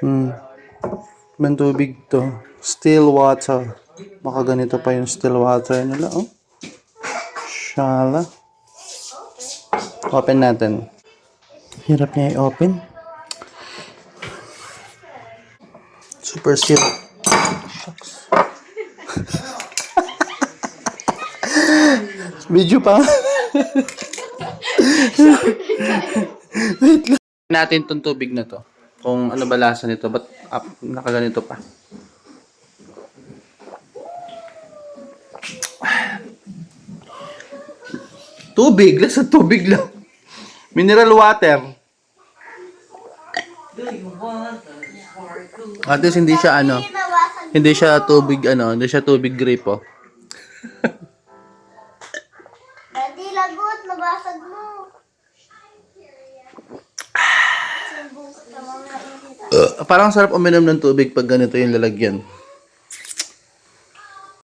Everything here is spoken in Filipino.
Hmm. May tubig to. Still water. Baka ganito pa yung still water nila, oh. Shala. Open natin. Hirap niya i-open. Super seal. Shucks. Video pa. Wait lang. Natin tong tubig na to. Kung ano ba lasa nito. Ba't up, nakaganito pa? Tubig. Lasa tubig lang. Mineral water. At least hindi siya ano. Hindi siya tubig ano. Hindi siya tubig grape oh. Hindi lagot, nabasag mo. Uh, parang sarap uminom ng tubig pag ganito yung lalagyan.